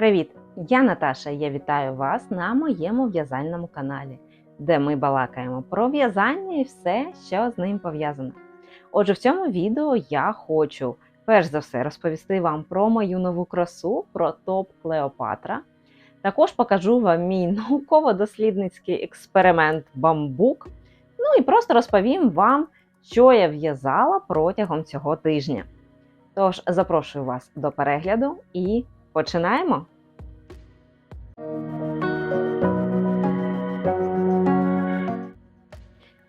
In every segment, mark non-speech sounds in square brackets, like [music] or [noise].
Привіт! Я Наташа. Я вітаю вас на моєму в'язальному каналі, де ми балакаємо про в'язання і все, що з ним пов'язано. Отже, в цьому відео я хочу перш за все розповісти вам про мою нову красу, про топ Клеопатра. Також покажу вам мій [laughs] науково-дослідницький експеримент бамбук. Ну і просто розповім вам, що я в'язала протягом цього тижня. Тож запрошую вас до перегляду і починаємо.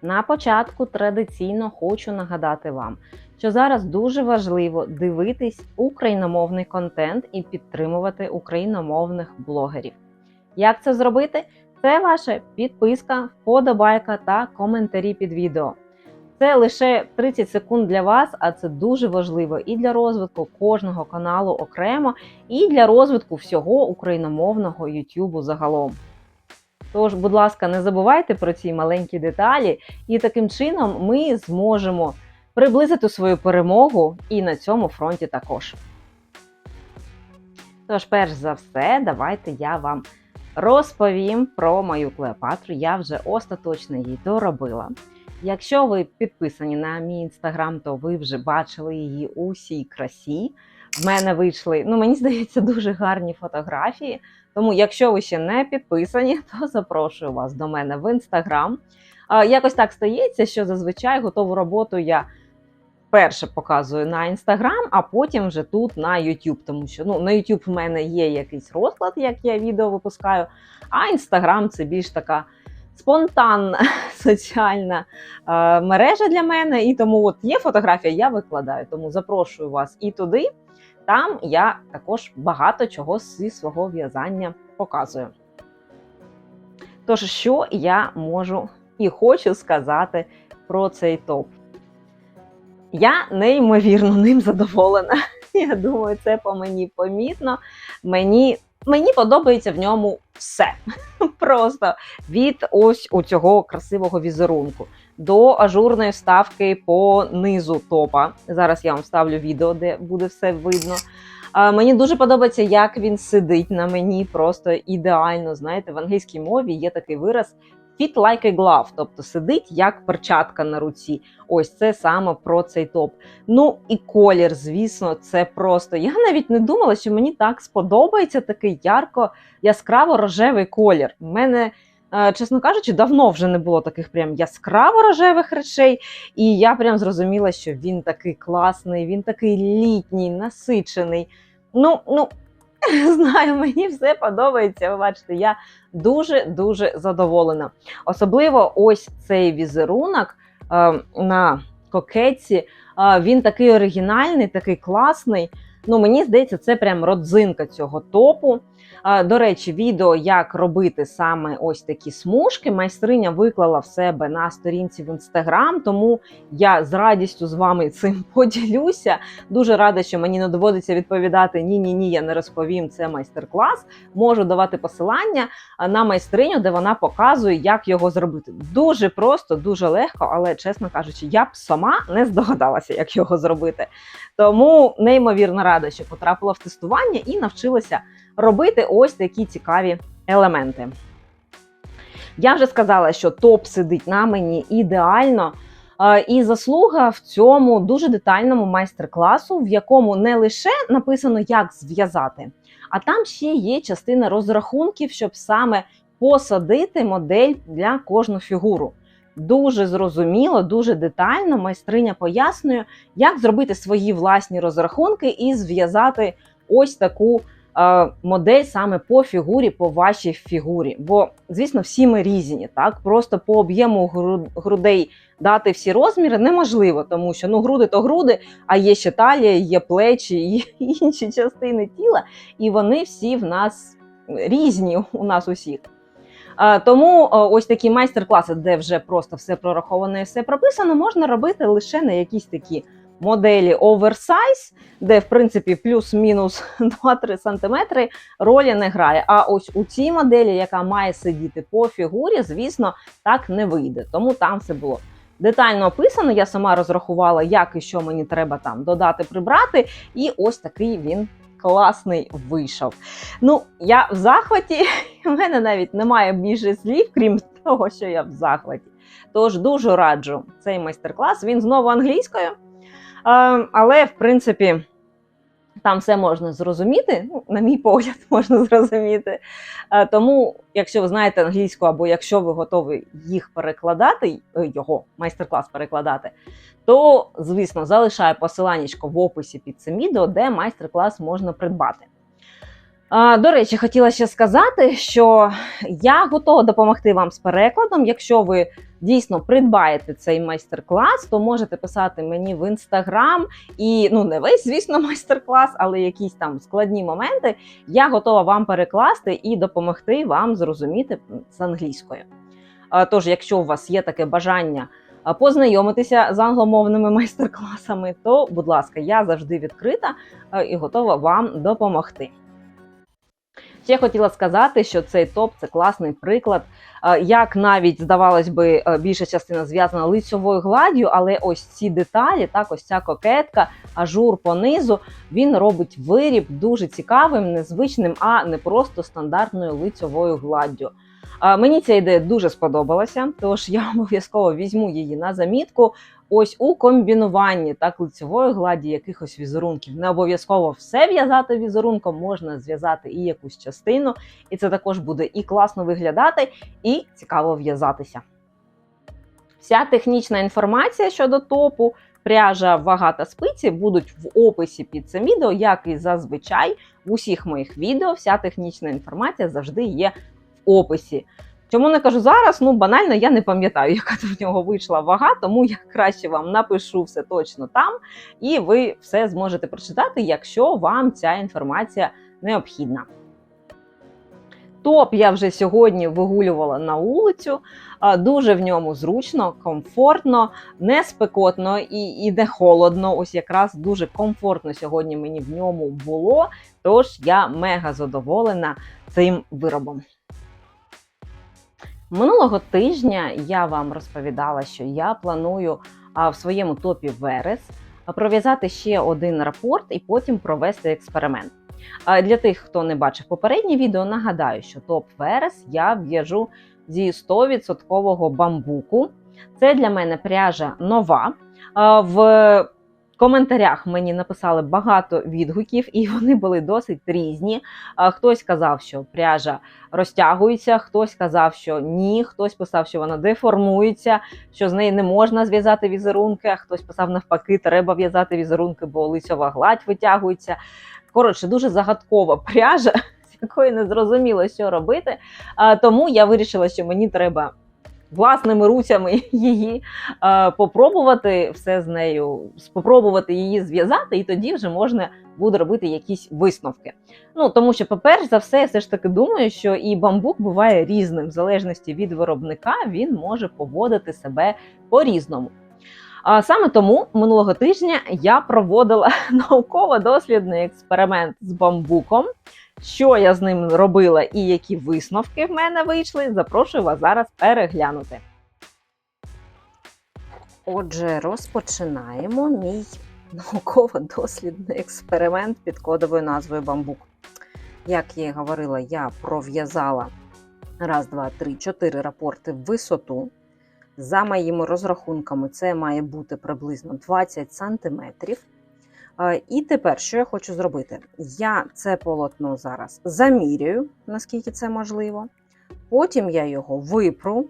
На початку традиційно хочу нагадати вам, що зараз дуже важливо дивитись україномовний контент і підтримувати україномовних блогерів. Як це зробити? Це ваша підписка, вподобайка та коментарі під відео. Це лише 30 секунд для вас, а це дуже важливо і для розвитку кожного каналу окремо, і для розвитку всього україномовного YouTube загалом. Тож, будь ласка, не забувайте про ці маленькі деталі, і таким чином ми зможемо приблизити свою перемогу і на цьому фронті також. Тож, перш за все, давайте я вам розповім про мою Клеопатру. Я вже остаточно її доробила. Якщо ви підписані на мій інстаграм, то ви вже бачили її у всій красі. В мене вийшли, ну мені здається, дуже гарні фотографії. Тому, якщо ви ще не підписані, [laughs] то запрошую вас до мене в інстаграм. Якось так стається, що зазвичай готову роботу я перше показую на інстаграм, а потім вже тут на YouTube. Тому що ну, на YouTube в мене є якийсь розклад, як я відео випускаю, а інстаграм це більш така. Спонтанна [laughs] соціальна мережа для мене, і тому от є фотографія, я викладаю. Тому запрошую вас і туди. Там я також багато чого зі свого в'язання показую. Тож, що я можу і хочу сказати про цей топ? Я неймовірно ним задоволена. [laughs] Я думаю, це по мені помітно. Мені Мені подобається в ньому все. [laughs] Просто від ось у цього красивого візерунку до ажурної вставки по низу топа. Зараз я вам вставлю відео, де буде все видно. А, Мені дуже подобається, як він сидить на мені, просто ідеально. Знаєте, в англійській мові є такий вираз fit like a glove, тобто сидить як перчатка на руці. Ось це саме про цей топ. Ну і колір, звісно, це просто. Я навіть не думала, що мені так сподобається такий ярко яскраво рожевий колір. У мене. Е, Чесно кажучи, давно вже не було таких прям яскраво рожевих речей, і я прям зрозуміла, що він такий класний, він такий літній, насичений. Ну, ну, [laughs] знаю, мені все подобається. Ви бачите, я дуже-дуже задоволена. Особливо ось цей візерунок е, на кокетці. Е, він такий оригінальний, такий класний. Ну, Мені здається, це прям родзинка цього топу. До речі, відео, як робити саме ось такі смужки, майстриня виклала в себе на сторінці в інстаграм, тому я з радістю з вами цим [laughs] поділюся. Дуже рада, що мені не доводиться відповідати ні-ні ні, я не розповім це майстер-клас. Можу давати посилання на майстриню, де вона показує, як його зробити. Дуже просто, дуже легко, але чесно кажучи, я б сама не здогадалася, як його зробити. Тому неймовірно рада, що потрапила в тестування і навчилася робити ось такі цікаві елементи. Я вже сказала, що топ сидить на мені ідеально. І заслуга в цьому дуже детальному майстер-класу, в якому не лише написано, як зв'язати, а там ще є частина розрахунків, щоб саме посадити модель для кожну фігуру. Дуже зрозуміло, дуже детально майстриня пояснює, як зробити свої власні розрахунки і зв'язати ось таку модель саме по фігурі, по вашій фігурі. Бо, звісно, всі ми різні, так просто по об'єму грудей дати всі розміри неможливо, тому що ну груди то груди, а є ще талія, є плечі [laughs] і інші частини тіла, і вони всі в нас різні у нас усіх. Е, Тому е, ось такі майстер-класи, де вже просто все прораховано і все прописано, можна робити лише на якісь такі моделі оверсайз, де в принципі плюс-мінус [laughs] 2-3 см ролі не грає. А ось у цій моделі, яка має сидіти по фігурі, звісно, так не вийде. Тому там все було детально описано. Я сама розрахувала, як і що мені треба там додати, прибрати. І ось такий він класний вийшов. Ну, я в захваті, [laughs] в мене навіть немає більше слів, крім того, що я в захваті. Тож дуже раджу цей майстер-клас. Він знову англійською, але в принципі. Там все можна зрозуміти, ну, на мій погляд, [laughs] можна зрозуміти. Е, Тому, якщо ви знаєте англійську, або якщо ви готові їх перекладати, е, його майстер-клас перекладати, то, звісно, залишаю посиланнячко в описі під цим відео, де майстер-клас можна придбати. До речі, хотіла ще сказати, що я готова допомогти вам з перекладом. Якщо ви дійсно придбаєте цей майстер-клас, то можете писати мені в інстаграм і ну не весь, звісно, [laughs] майстер-клас, але якісь там складні моменти. Я готова вам перекласти і допомогти вам зрозуміти з англійською. Тож, якщо у вас є таке бажання познайомитися з англомовними [laughs] майстер-класами, то, будь ласка, я завжди відкрита і готова вам допомогти. Ще хотіла сказати, що цей топ це класний приклад, е, як навіть здавалось би, е, більша частина зв'язана лицьовою гладдю, але ось ці деталі, так ось ця кокетка, ажур по низу, він робить виріб дуже цікавим, незвичним, а не просто стандартною лицьовою гладдю. Мені ця ідея дуже сподобалася, тож я [laughs] обов'язково візьму її на замітку. Ось у комбінуванні так лицевої гладі якихось візерунків. Не обов'язково все в'язати візерунком, можна зв'язати і якусь частину, і це також буде і класно виглядати, і цікаво в'язатися. Вся технічна інформація щодо топу, пряжа, вага та спиці будуть в описі під цим відео, як і зазвичай в усіх моїх відео. Вся технічна інформація завжди є описі. Чому не кажу зараз? Ну банально я не пам'ятаю, [laughs] яка в нього вийшла вага, тому я краще вам напишу все точно там, і ви все зможете прочитати, якщо вам ця інформація необхідна. Топ я вже сьогодні вигулювала на вулицю. Дуже в ньому зручно, комфортно, не спекотно і, і не холодно. Ось якраз дуже комфортно сьогодні мені в ньому було. Тож я мега задоволена цим виробом. Минулого тижня я вам розповідала, що я планую в своєму топі Верес пров'язати ще один рапорт і потім провести експеримент. Для тих, хто не бачив попереднє відео, нагадаю, що топ Верес я в'яжу зі 100% бамбуку. Це для мене пряжа нова. В коментарях мені написали багато відгуків, і вони були досить різні. Хтось казав, що пряжа розтягується, хтось казав, що ні, хтось писав, що вона деформується, що з неї не можна зв'язати візерунки, а хтось писав навпаки, треба в'язати візерунки, бо лицьова гладь витягується. Коротше, дуже загадкова пряжа, [laughs] з якої не зрозуміло, що робити. Тому я вирішила, що мені треба. Власними руцями [laughs] її е, попробувати все з нею, спробувати її зв'язати, і тоді вже можна буде робити якісь висновки. Ну тому що, по-перше за все, я все ж таки думаю, що і бамбук буває різним, в залежності від виробника, він може поводити себе по-різному. А саме тому минулого тижня я проводила [laughs] науково-дослідний експеримент з бамбуком. Що я з ним робила і які висновки в мене вийшли, запрошую вас зараз переглянути. Отже, розпочинаємо мій науково-дослідний експеримент під кодовою назвою бамбук. Як я і говорила, я пров'язала раз, два, три, чотири рапорти в висоту. За моїми розрахунками, це має бути приблизно 20 см. І тепер, що я хочу зробити? Я це полотно зараз замірюю, наскільки це можливо. Потім я його випру,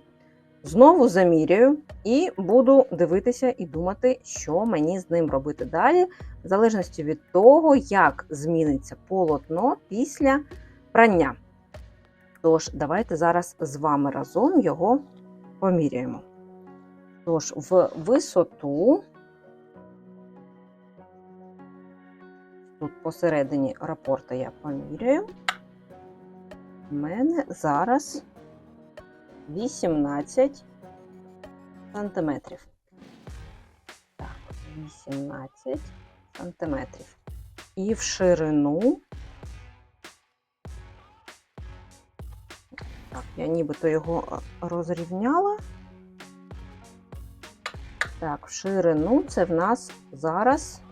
знову замірюю і буду дивитися і думати, що мені з ним робити далі, в залежності від того, як зміниться полотно після прання. Тож, давайте зараз з вами разом його поміряємо. Тож, в висоту. Тут посередині рапорта я поміряю. У мене зараз 18 сантиметрів. Так, 18 сантиметрів. І в ширину. Так, я нібито його розрівняла. Так, в ширину це в нас зараз 40,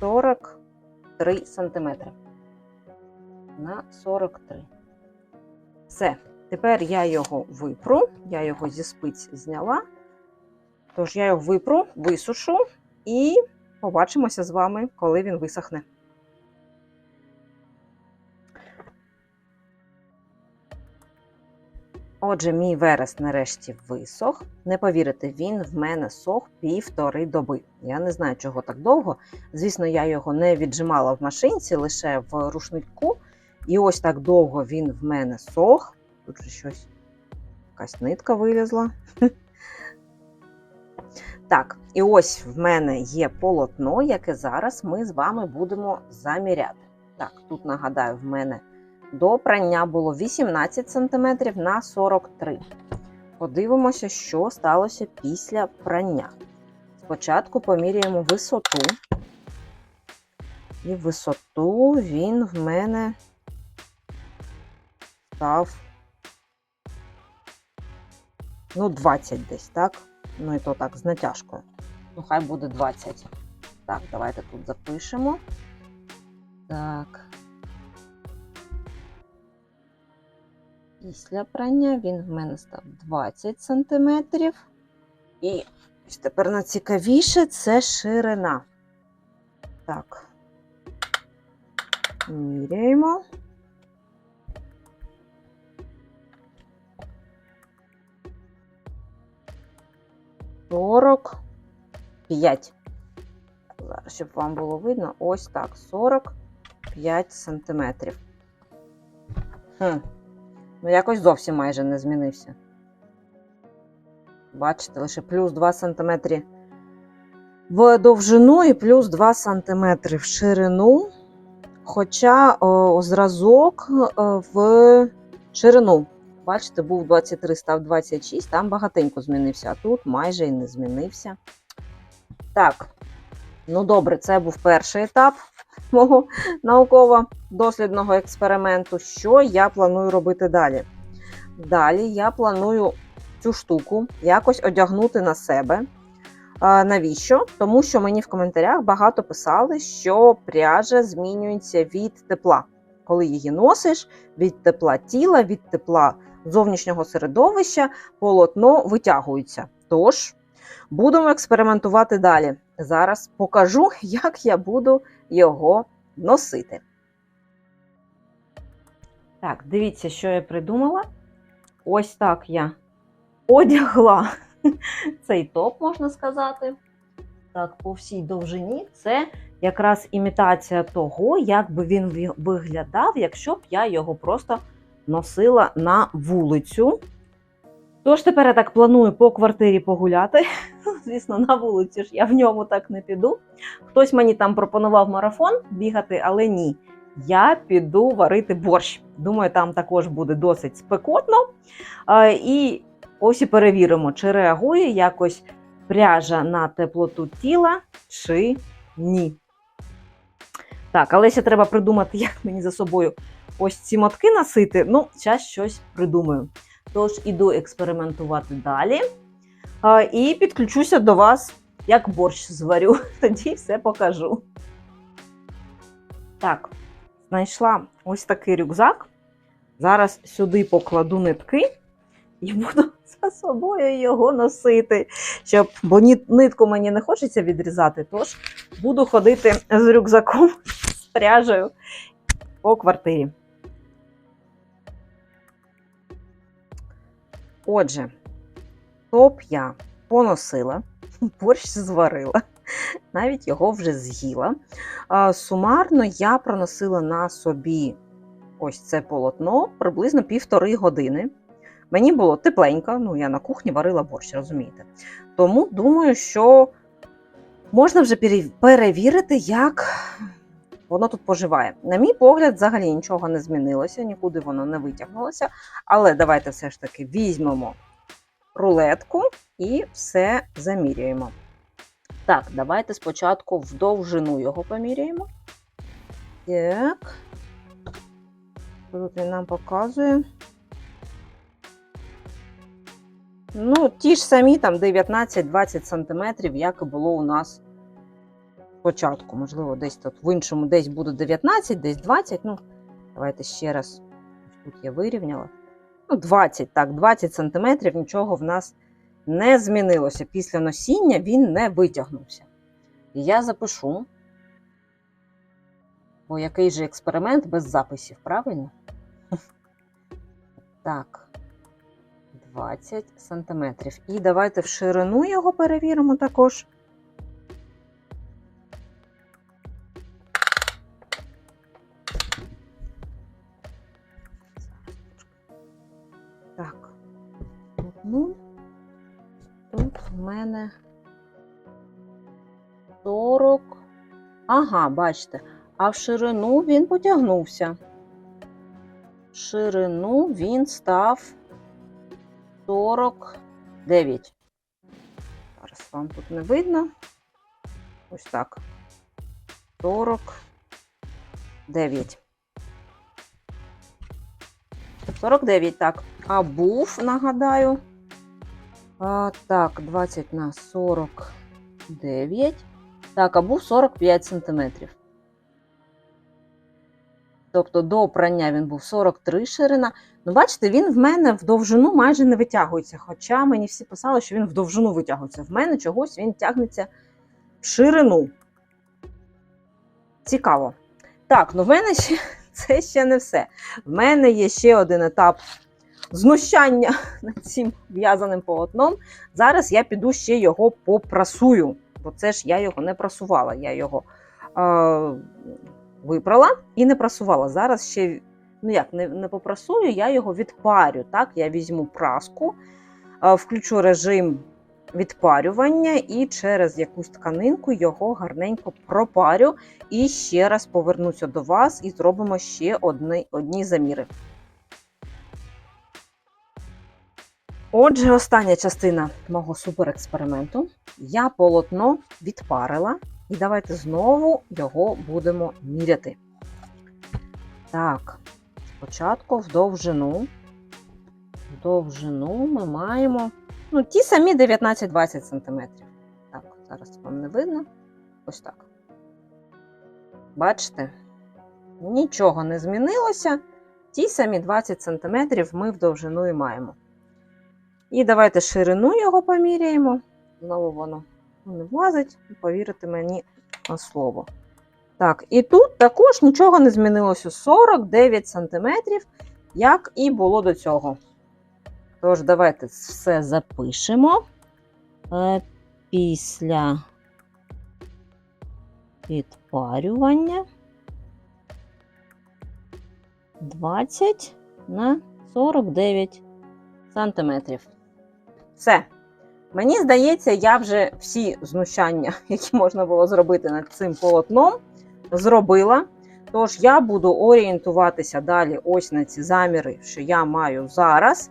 43 см. На 43. Все. Тепер я його випру, я його зі спиць зняла. Тож я його випру, висушу і побачимося з вами, коли він висохне. Отже, мій верес нарешті висох. Не повірите, він в мене сох півтори доби. Я не знаю, чого так довго. Звісно, я його не віджимала в машинці, лише в рушнику. І ось так довго він в мене сох. Тут же щось, якась нитка вилізла. [laughs] Так, і ось в мене є полотно, яке зараз ми з вами будемо заміряти. Так, тут нагадаю, в мене до прання було 18 см на 43 Подивимося, що сталося після прання. Спочатку поміряємо висоту. І висоту він в мене став ну, 20 десь, так? Ну і то так, з натяжкою. Ну, хай буде 20. Так, давайте тут запишемо. Так. Після прання він в мене став 20 см. І ось тепер найцікавіше це ширина. Так. Міряємо. Сорок п'ять. Зараз, щоб вам було видно, ось так: 45 сантиметрів. Хм. Ну, якось зовсім майже не змінився. Бачите, лише плюс 2 см в довжину і плюс 2 см в ширину. Хоча о, зразок о, в ширину. Бачите, був 23, став 26, там багатенько змінився, а тут майже і не змінився. Так, ну добре, це був перший етап [laughs] мого науково-дослідного експерименту. Що я планую робити далі? Далі я планую цю штуку якось одягнути на себе. Навіщо? Тому що мені в коментарях багато писали, що пряжа змінюється від тепла. Коли її носиш, від тепла тіла, від тепла зовнішнього середовища, полотно витягується. Тож, будемо експериментувати далі. Зараз покажу, [laughs] як я буду його носити. Так, дивіться, що я придумала. Ось так я одягла [laughs] цей топ, можна сказати. Так, по всій довжині це якраз імітація того, як би він виглядав, якщо б я його просто носила на вулицю. Тож тепер я так планую по квартирі погуляти. [laughs] Звісно, на вулицю ж я в ньому так не піду. Хтось мені там пропонував марафон бігати, але ні. Я піду варити борщ. Думаю, там також буде досить спекотно. І ось і перевіримо, чи реагує якось пряжа на теплоту тіла, чи ні. Так, але ще треба придумати, як мені за собою ось ці мотки носити. Ну, зараз щось придумаю. Тож іду експериментувати далі. І підключуся до вас, як борщ зварю. [laughs] Тоді все покажу. Так, знайшла ось такий рюкзак. Зараз сюди покладу нитки і буду [laughs] за собою його носити. Щоб, бо нитку мені не хочеться відрізати, тож буду ходити з рюкзаком, [laughs] з пряжею по квартирі. Отже, топ я поносила, [laughs] борщ зварила, навіть його вже з'їла. Сумарно я проносила на собі ось це полотно приблизно півтори години. Мені було тепленько, ну я на кухні варила борщ, розумієте. Тому думаю, що можна вже перевірити, як воно тут поживає. На мій погляд, взагалі нічого не змінилося, нікуди воно не витягнулося. Але давайте все ж таки візьмемо рулетку і все заміряємо. Так, давайте спочатку в довжину його поміряємо. Так. Тут він нам показує. Ну, ті ж самі там 19-20 см, як і було у нас спочатку. Можливо, десь тут в іншому десь буде 19, десь 20. Ну, давайте ще раз. Тут я вирівняла. Ну, 20, так, 20 сантиметрів, нічого в нас не змінилося. Після носіння він не витягнувся. І я запишу. Бо який же експеримент без записів, правильно? [laughs] Так. 20 сантиметрів. І давайте в ширину його перевіримо також. 0. Тут в мене 40. Ага, бачите, а в ширину він потягнувся. В ширину він став 49. Зараз вам тут не видно. Ось так. 49. 49, так. А був, нагадаю, а, так, 20 на 49. Так, а був 45 сантиметрів. Тобто до прання він був 43 ширина. Ну, бачите, він в мене в довжину майже не витягується. Хоча мені всі писали, що він в довжину витягується. В мене чогось він тягнеться в ширину. Цікаво. Так, ну в мене ще [laughs] це ще не все. В мене є ще один етап знущання [laughs] над цим в'язаним полотном. Зараз я піду ще його попрасую, бо це ж я його не прасувала. Я його е, випрала і не прасувала. Зараз ще ну як, не, не попрасую, я його відпарю. Так? Я візьму праску, е, включу режим відпарювання і через якусь тканинку його гарненько пропарю. І ще раз повернуся до вас і зробимо ще одні, одні заміри. Отже, остання частина мого суперексперименту. Я полотно відпарила, і давайте знову його будемо міряти. Так, спочатку в довжину. В довжину ми маємо ну, ті самі 19-20 см. Так, зараз вам не видно. Ось так. Бачите? Нічого не змінилося. Ті самі 20 см ми в довжину і маємо. І давайте ширину його поміряємо. Знову воно не влазить, повірите мені на слово. Так, і тут також нічого не змінилося. 49 см, як і було до цього. Тож, давайте все запишемо. Е, Після відпарювання 20 на 49 сантиметрів. Все. Мені здається, я вже всі знущання, [laughs] які можна було зробити над цим полотном, зробила. Тож я буду орієнтуватися далі ось на ці заміри, що я маю зараз.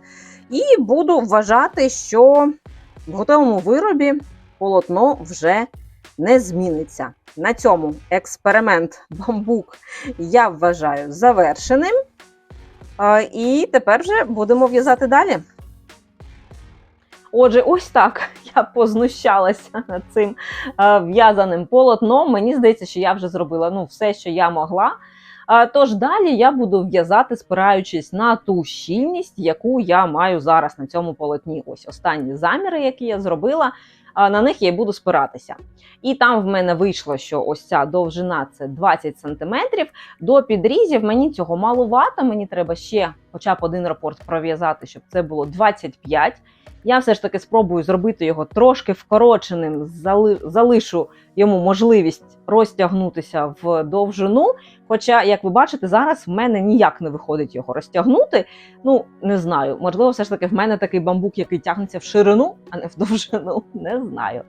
І буду вважати, що в готовому виробі полотно вже не зміниться. На цьому експеримент бамбук я вважаю завершеним. І тепер вже будемо в'язати далі. Отже, ось так [laughs] я познущалася над цим е, в'язаним полотном. Мені здається, що я вже зробила ну, все, що я могла. А, Тож далі я буду в'язати, спираючись на ту щільність, яку я маю зараз на цьому полотні. Ось останні заміри, які я зробила. На них я й буду спиратися. І там в мене вийшло, що ось ця довжина це 20 см. До підрізів мені цього малувато. Мені треба ще хоча б один рапорт пров'язати, щоб це було 25 я все ж таки спробую зробити його трошки вкороченим, зали, залишу йому можливість розтягнутися в довжину. Хоча, як ви бачите, зараз в мене ніяк не виходить його розтягнути. Ну, не знаю. Можливо, все ж таки в мене такий бамбук, який тягнеться в ширину, а не в довжину. [laughs] Не знаю.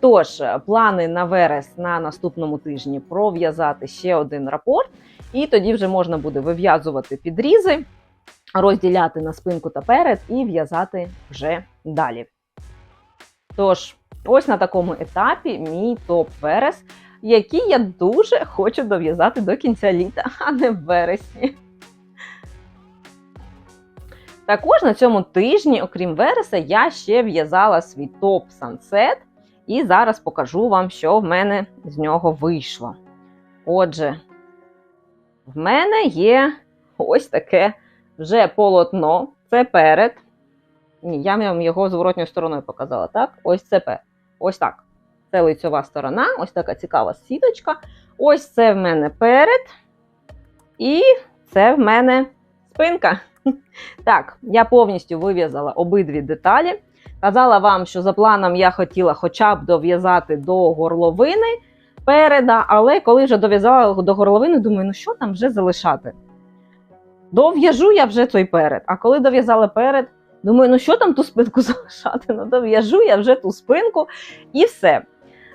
Тож, плани на верес на наступному тижні пров'язати ще один рапорт, і тоді вже можна буде вив'язувати підрізи розділяти на спинку та перед і в'язати вже далі. Тож, ось на такому етапі мій топ-верес, який я дуже хочу дов'язати до кінця літа, а не в вересні. Також на цьому тижні, окрім вереса, я ще в'язала свій топ Sunset. І зараз покажу вам, що в мене з нього вийшло. Отже, в мене є ось таке вже полотно. Це перед. Ні, я вам його зворотньою стороною показала, так? Ось це пе- Ось так. Це лицьова сторона, ось така цікава сіточка. Ось це в мене перед. І це в мене спинка. [laughs] Так, я повністю вив'язала обидві деталі. Казала вам, що за планом я хотіла хоча б дов'язати до горловини переда, але коли вже дов'язала до горловини, думаю, ну що там вже залишати? Дов'яжу я вже той перед. А коли дов'язала перед, думаю, ну що там ту спинку [laughs] залишати? Ну, дов'яжу я вже ту спинку і все.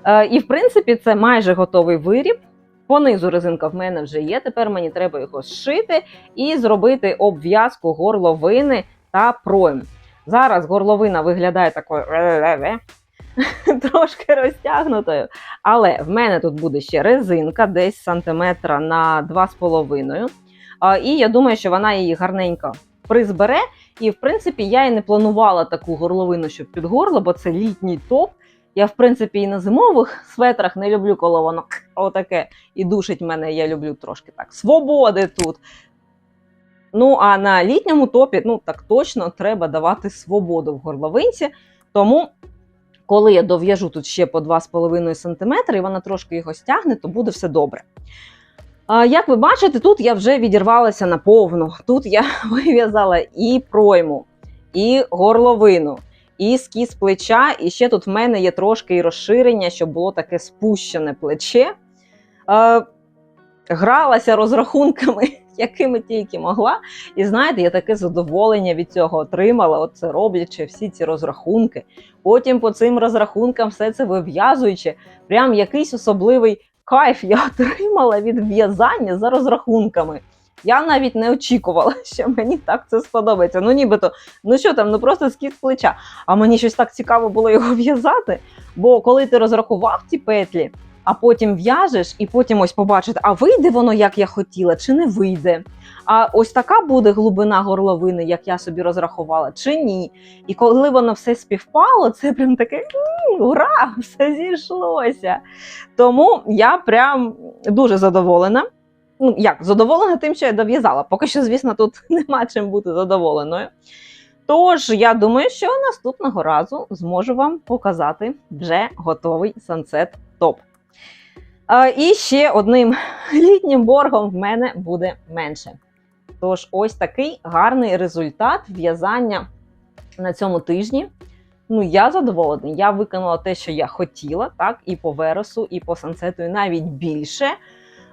Е, і в принципі, це майже готовий виріб. Понизу резинка в мене вже є. Тепер мені треба його зшити і зробити обв'язку горловини та пройм. Зараз горловина виглядає такою [laughs] трошки розтягнутою. Але в мене тут буде ще резинка, десь сантиметра на 2,5. І я думаю, що вона її гарненько призбере. І, в принципі, я і не планувала таку горловину, щоб під горло, бо це літній топ. Я, в принципі, і на зимових [laughs] светрах не люблю, коли воно [laughs] отаке і душить мене. Я люблю трошки так. Свободи тут. Ну, а на літньому топі, ну так точно треба давати свободу в горловинці. Тому, коли я дов'яжу тут ще по 2,5 см, і вона трошки його стягне, то буде все добре. Як ви бачите, тут я вже відірвалася наповну. Тут я [laughs] вив'язала і пройму, і горловину, і скіз плеча, і ще тут в мене є трошки і розширення, щоб було таке спущене плече. Гралася розрахунками, [laughs] якими тільки могла. І знаєте, я таке задоволення від цього отримала, оце роблячи всі ці розрахунки. Потім по цим розрахункам все це вив'язуючи, прям якийсь особливий кайф я [laughs] отримала від в'язання за розрахунками. Я навіть не очікувала, [laughs] що мені так це сподобається. Ну, нібито, ну що там, ну просто скіт плеча. А мені щось так цікаво було його [laughs] в'язати. Бо коли ти розрахував ці петлі, а потім в'яжеш, і потім ось побачити, а вийде воно, як я хотіла, чи не вийде. А ось така буде глибина горловини, як я собі розрахувала, чи ні. І коли воно все співпало, це прям таке ура! Все зійшлося. Тому я прям дуже задоволена. Ну, як задоволена тим, що я дов'язала. Поки що, звісно, тут [laughs] нема чим бути задоволеною. Тож, я думаю, що наступного разу зможу вам показати вже готовий сансет топ. І ще одним [laughs] літнім боргом в мене буде менше. Тож, ось такий гарний результат в'язання на цьому тижні. Ну, я задоволена. Я виконала те, що я хотіла, так, і по вересу, і по сансету, і навіть більше.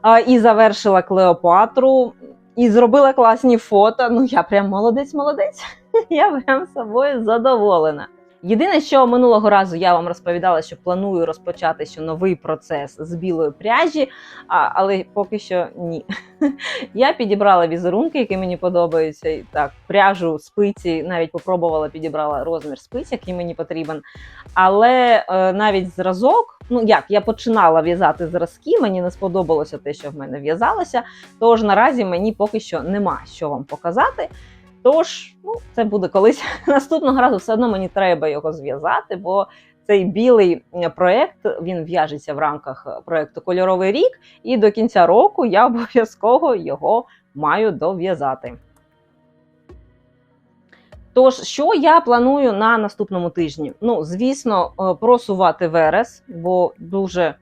А, і завершила Клеопатру, і зробила класні фото. Ну, я прям молодець-молодець. [laughs] Я прям собою задоволена. Єдине, що минулого разу я вам розповідала, що планую розпочати ще новий процес з білої пряжі, а, але поки що ні. [laughs] Я підібрала візерунки, які мені подобаються. І так, пряжу спиці, навіть попробувала, підібрала розмір спиць, який мені потрібен. Але е, навіть зразок, ну як, я починала в'язати зразки, мені не сподобалося те, що в мене в'язалося. Тож наразі мені поки що нема що вам показати. Тож, ну, це буде колись [laughs] наступного разу, все одно мені треба його зв'язати, бо цей білий е, проєкт він в'яжеться в рамках е, проєкту Кольоровий рік, і до кінця року я [laughs] обов'язково його маю дов'язати. Тож, що я планую на наступному тижні? Ну, звісно, е, просувати верес, бо дуже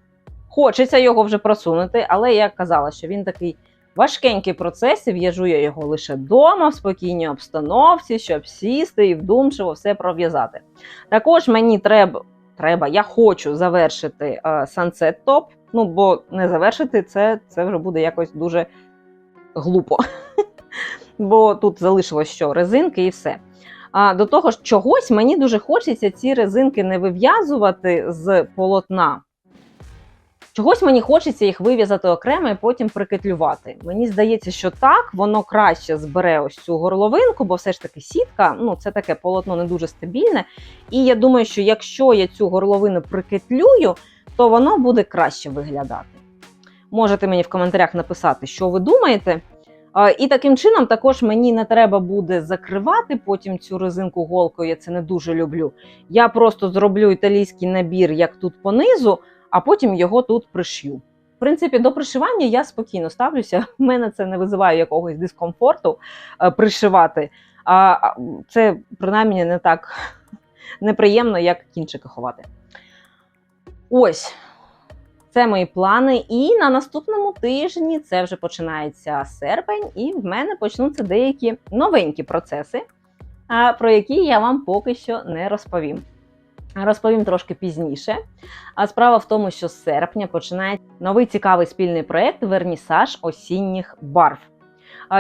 хочеться його вже просунути, але я казала, що він такий важкенький процес, і в'яжу я його лише вдома, в спокійній обстановці, щоб сісти і вдумчиво все пров'язати. Також мені треба, треба я хочу завершити Sunset Top, ну бо не завершити це, це вже буде якось дуже глупо. [laughs] Бо тут залишилось що резинки і все. А до того ж, чогось мені дуже хочеться ці резинки не вив'язувати з полотна. Чогось мені хочеться їх вив'язати окремо і потім прикетлювати. Мені здається, що так воно краще збере ось цю горловинку, бо все ж таки сітка, ну це таке полотно не дуже стабільне. І я думаю, що якщо я цю горловину прикетлюю, то воно буде краще виглядати. Можете мені в коментарях написати, що ви думаєте. І таким чином також мені не треба буде закривати потім цю резинку голкою. Я це не дуже люблю. Я просто зроблю італійський набір, як тут понизу, а потім його тут пришью. В принципі, до пришивання я спокійно ставлюся. [laughs] У мене це не визиває якогось дискомфорту е, пришивати. А, це принаймні не так [laughs] неприємно, як кінчики ховати. Ось. Це мої плани. І на наступному тижні це вже починається серпень, і в мене почнуться деякі новенькі процеси, про які я вам поки що не розповім. Розповім трошки пізніше. А справа в тому, що з серпня починається новий цікавий спільний проєкт Вернісаж осінніх барв.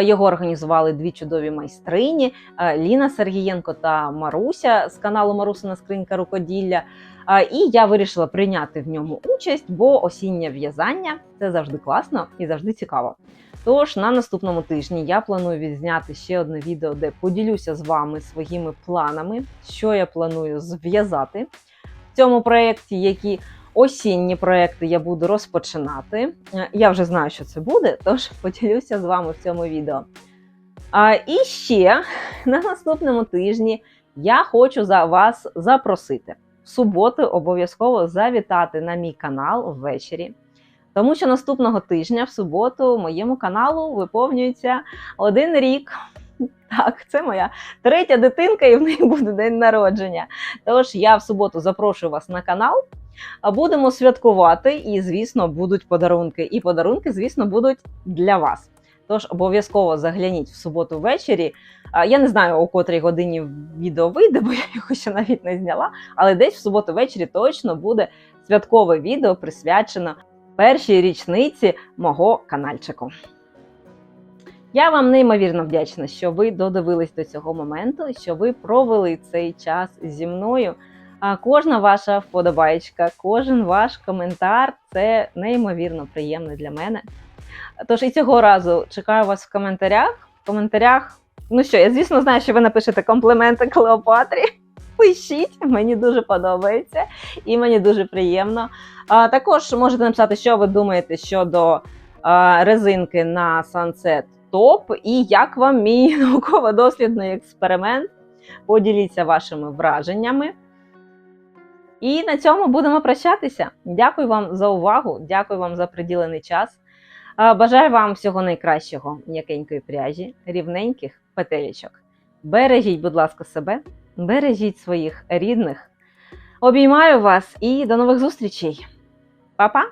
Його організували дві чудові майстрині Ліна Сергієнко та Маруся з каналу Марусина Скринька рукоділля. І я вирішила прийняти в ньому участь, бо осіннє в'язання це завжди класно і завжди цікаво. Тож на наступному тижні я планую відзняти ще одне відео, де поділюся з вами своїми планами, що я планую зв'язати в цьому проєкті, які осінні проєкти я буду розпочинати. Е, Я вже знаю, що це буде, тож [laughs] поділюся з вами в цьому відео. А, І ще [laughs] на наступному тижні я хочу за вас запросити в суботу обов'язково завітати на мій канал ввечері. Тому що наступного тижня, в суботу, моєму каналу виповнюється один рік. Так, це моя третя дитинка, і в неї буде день народження. Тож я в суботу запрошую вас на канал. Будемо святкувати, і, звісно, будуть подарунки. І подарунки, звісно, будуть для вас. Тож обов'язково загляніть в суботу ввечері. Я не знаю, о котрій годині відео вийде, бо я його ще навіть не зняла. Але десь в суботу ввечері точно буде святкове відео присвячено першій річниці мого канальчику. Я вам неймовірно вдячна, що ви додивились до цього моменту, що ви провели цей час зі мною. А кожна ваша вподобаєчка, кожен ваш коментар це неймовірно приємно для мене. Тож і цього разу чекаю вас в коментарях. В коментарях, ну що, я звісно знаю, що ви напишете компліменти Клеопатрі. [laughs] Пишіть, мені дуже подобається і мені дуже приємно. А, також можете написати, що ви думаєте щодо а, резинки на Sunset Top і як вам мій [laughs] науково-дослідний експеримент. Поділіться вашими враженнями. І на цьому будемо прощатися. Дякую вам за увагу, дякую вам за приділений час. Бажаю вам всього найкращого, м'якенької пряжі, рівненьких петелечок. Бережіть, будь ласка, себе, бережіть своїх рідних. Обіймаю вас і до нових зустрічей. Па-па!